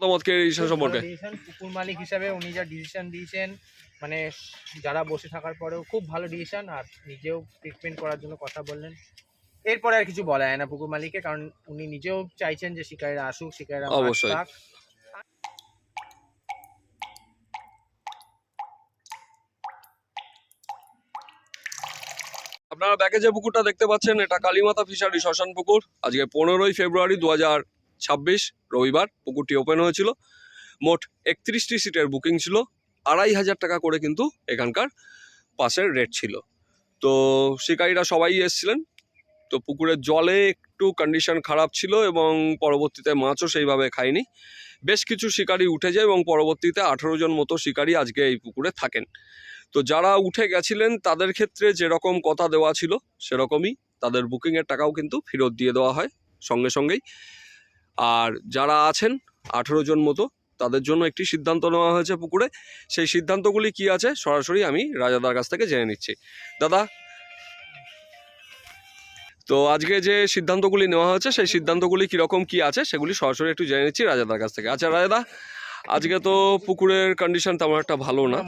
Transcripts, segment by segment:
মতামতকে এই সম্পর্কে? পুকুর মালিক হিসাবে উনি যা ডিসিশন দিয়েছেন মানে যারা বসে থাকার পরেও খুব ভালো ডিসিশন আর নিজেও ট্রিটমেন্ট করার জন্য কথা বললেন। এরপরে আর কিছু বলা যায় না পুকুর মালিককে কারণ উনি নিজেও চাইছেন যে শিকারীরা আসুক শিকারীরা অবশ্যই। আপনারা ব্যাকে যে পুকুরটা দেখতে পাচ্ছেন এটা কালীমাতা ফিশারি শ্মশান পুকুর। আজকে পনেরোই ফেব্রুয়ারি দু হাজার ছাব্বিশ, রবিবার পুকুরটি ওপেন হয়েছিল। মোট একত্রিশটি সিটের বুকিং ছিল। আড়াই হাজার টাকা করে কিন্তু এখানকার পাসের রেট ছিল। তো শিকারীরা সবাই এসেছিলেন। তো পুকুরের জলে একটু কন্ডিশন খারাপ ছিল এবং পরবর্তীতে মাছও সেইভাবে খায়নি। বেশ কিছু শিকারি উঠে যায় এবং পরবর্তীতে আঠেরো জন মতো শিকারি আজকে এই পুকুরে থাকেন। তো যারা উঠে গেছিলেন, তাদের ক্ষেত্রে যেরকম কথা দেওয়া ছিল, সেরকমই তাদের বুকিংয়ের টাকাও কিন্তু ফেরত দিয়ে দেওয়া হয়। সঙ্গে সঙ্গেই আর যারা আছেন আঠেরো জন মতো তাদের জন্য একটি সিদ্ধান্ত নেওয়া হয়েছে পুকুরে। সেই সিদ্ধান্তগুলি কি আছে সরাসরি আমি রাজাদার কাছ থেকে জেনে নিচ্ছি। দাদা? তো আজকে যে সিদ্ধান্তগুলি নেওয়া হয়েছে সেই সিদ্ধান্তগুলি কীরকম কি আছে সেগুলি সরাসরি একটু জেনে নিচ্ছি রাজাদার কাছ থেকে। আচ্ছা রাজাদা আজকে তো পুকুরের কন্ডিশন তেমন একটা ভালো না।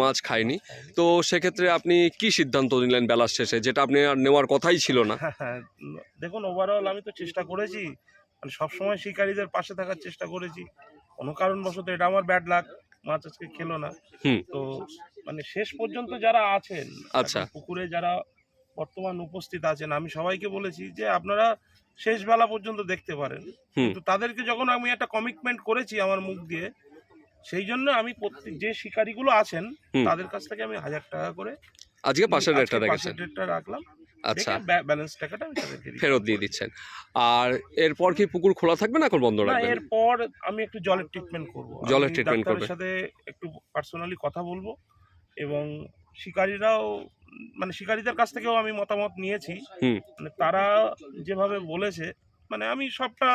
মাছ খাইনি। খায়নি তো সেক্ষেত্রে আপনি কি সিদ্ধান্ত নিলেন বেলার শেষে যেটা আপনি আর নেওয়ার কথাই ছিল না? দেখুন ওভারঅল আমি তো চেষ্টা করেছি মানে সবসময় শিকারীদের পাশে থাকার চেষ্টা করেছি। কোনো কারণবশত এটা আমার ব্যাড লাক মাছ আজকে খেলো না। তো মানে শেষ পর্যন্ত যারা আছেন আচ্ছা। পুকুরে যারা বর্তমান উপস্থিত আছেন আমি সবাইকে বলেছি যে আপনারা শেষ বেলা পর্যন্ত দেখতে পারেন। হুম। কিন্তু তাদেরকে যখন আমি একটা কমিটমেন্ট করেছি আমার মুখ দিয়ে সেই জন্য আমি প্রত্যেক যে শিকারীগুলো আছেন তাদের কাছ থেকে আমি হাজার টাকা করে আজকে পাশের রেটটা আজকে পাশের রেটটা রাখলাম। আচ্ছা। ব্যালেন্স টাকাটা আমি তাদেরকে দিই। ফেরত দিয়ে দিচ্ছেন। আর এরপর কি পুকুর খোলা থাকবে না এখন বন্ধ না রাখবেন? এরপর আমি একটু জলের ট্রিটমেন্ট করব। জলের আমি treatment ডাক্তারের করবে। সাথে একটু পার্সোনালি কথা বলব এবং শিকারীরাও মানে শিকারীদের কাছ থেকেও আমি মতামত নিয়েছি। হুম। মানে তারা যেভাবে বলেছে মানে আমি সবটা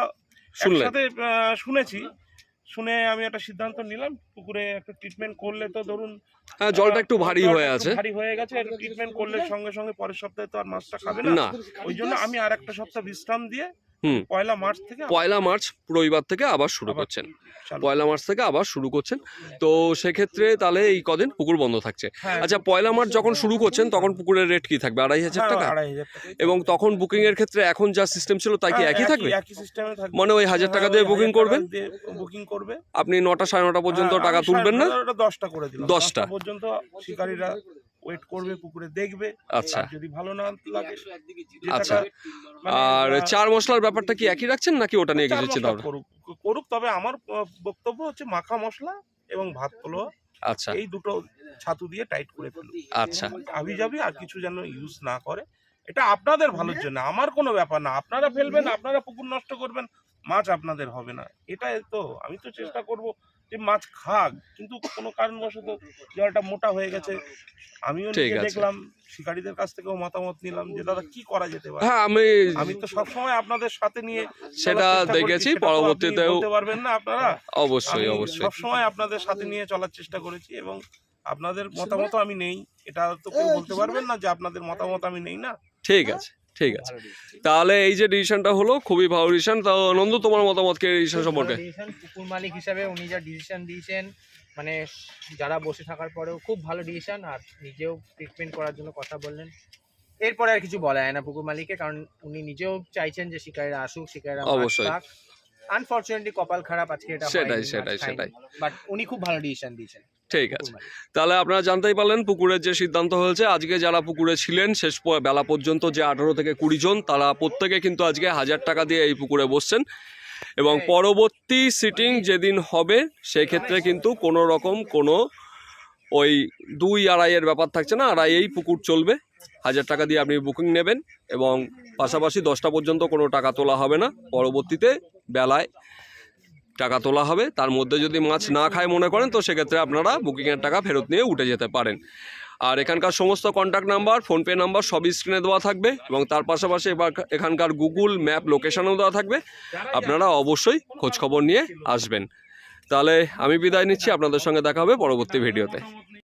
শুনলেন। একসাথে আহ, শুনেছি। শুনে আমি একটা সিদ্ধান্ত নিলাম পুকুরে একটা ট্রিটমেন্ট করলে তো ধরুন হ্যাঁ জলটা একটু ভারী হয়ে আছে। ভারী হয়ে গেছে ট্রিটমেন্ট করলে সঙ্গে সঙ্গে পরের সপ্তাহে তো আর মাছটা খাবে না। ওই জন্য আমি আর একটা সপ্তাহ বিশ্রাম দিয়ে হুম। পয়লা মার্চ থেকে পয়লা মার্চ রবিবার থেকে আবার শুরু করছেন। পয়লা মার্চ থেকে আবার শুরু করছেন। তো সেক্ষেত্রে তাহলে এই কদিন পুকুর বন্ধ থাকছে। হ্যাঁ, আচ্ছা পয়লা মার্চ যখন শুরু করছেন তখন পুকুরের রেট কি থাকবে? আড়াই হাজার হ্যাঁ, টাকা? আড়াই হাজার টাকাই এবং তখন বুকিং এর ক্ষেত্রে এখন যা সিস্টেম ছিল তাই কি হ্যাঁ, একই থাকবে? মানে ওই হাজার টাকা হ্যাঁ, দিয়ে বুকিং করবেন? বুকিং করবে। আপনি নটা সাড়ে নটা পর্যন্ত হ্যাঁ, টাকা তুলবেন না? দশটা করে দশটা। দশটা পর্যন্ত শিকারীরা ওয়েট করবে পুকুরে দেখবে। আচ্ছা। যদি ভালো না লাগে আচ্ছা। মানে, আর চার মশলার ব্যাপারটা কি একই রাখছেন নাকি ওটা নিয়ে কিছু চিন্তা করুক করুক তবে আমার বক্তব্য হচ্ছে মাখা মশলা এবং ভাত পোলো আচ্ছা। এই দুটো ছাতু দিয়ে টাইট করে ফেলুন। আচ্ছা। আবি যাবি আর কিছু যেন ইউজ না করে। এটা আপনাদের ভালোর জন্য আমার কোনো ব্যাপার না। আপনারা ফেলবেন আপনারা পুকুর নষ্ট করবেন মাছ আপনাদের হবে না। এটাই তো আমি তো চেষ্টা করব যে মাছ খাক কিন্তু কোনো কারণবশত জলটা মোটা হয়ে গেছে। আমিও নিজে দেখলাম শিকারীদের কাছ থেকেও মতামত নিলাম যে দাদা কি করা যেতে পারে? হ্যাঁ আমি আমি তো সবসময় আপনাদের সাথে নিয়ে সেটা দেখেছি পরবর্তীতেও বলতে পারবেন না আপনারা। অবশ্যই অবশ্যই। সবসময় আপনাদের সাথে নিয়ে চলার চেষ্টা করেছি এবং আপনাদের মতামত আমি নেই। এটা তো কেউ বলতে পারবেন না যে আপনাদের মতামত আমি নেই না। ঠিক আছে। ঠিক আছে। তাহলে এই যে ডিসিশনটা হলো খুবই ভালো ডিসিশন তো নন্দু তোমার মতামত কি ডিসিশন সম্পর্কে? পুকুর মালিক হিসাবে উনি যা ডিসিশন দিয়েছেন মানে যারা বসে থাকার পরেও খুব ভালো ডিসিশন আর নিজেও ট্রিটমেন্ট করার জন্য কথা বললেন। এরপরে আর কিছু বলা যায় না পুকুর মালিককে কারণ উনি নিজেও চাইছেন যে শিকারীরা আসুক শিকারীরা অবশ্যই। আনফর্চুনেটলি কপাল খারাপ আজকে এটা সেটাই, সেটাই, সেটাই। বাট উনি খুব ভালো ডিসিশন দিয়েছেন। ঠিক আছে। তাহলে আপনারা জানতেই পারলেন পুকুরের যে সিদ্ধান্ত হয়েছে আজকে যারা পুকুরে ছিলেন শেষ বেলা পর্যন্ত যে আঠারো থেকে কুড়ি জন তারা প্রত্যেকে কিন্তু আজকে হাজার টাকা দিয়ে এই পুকুরে বসছেন। এবং পরবর্তী সিটিং যেদিন হবে সেক্ষেত্রে কিন্তু কোনো রকম কোনো ওই দুই আড়াইয়ের ব্যাপার থাকছে না আড়াইয়েই পুকুর চলবে। হাজার টাকা দিয়ে আপনি বুকিং নেবেন এবং পাশাপাশি দশটা পর্যন্ত কোনো টাকা তোলা হবে না। পরবর্তীতে বেলায় টাকা তোলা হবে। তার মধ্যে যদি মাছ না খায় মনে করেন, তো সেক্ষেত্রে আপনারা বুকিংয়ের টাকা ফেরত নিয়ে উঠে যেতে পারেন। আর এখানকার সমস্ত কন্ট্যাক্ট নাম্বার ফোনপে নাম্বার সবই স্ক্রিনে দেওয়া থাকবে এবং তার পাশাপাশি এবার এখানকার গুগল ম্যাপ লোকেশানও দেওয়া থাকবে। আপনারা অবশ্যই খোঁজখবর নিয়ে আসবেন। তাহলে আমি বিদায় নিচ্ছি, আপনাদের সঙ্গে দেখা হবে পরবর্তী ভিডিওতে।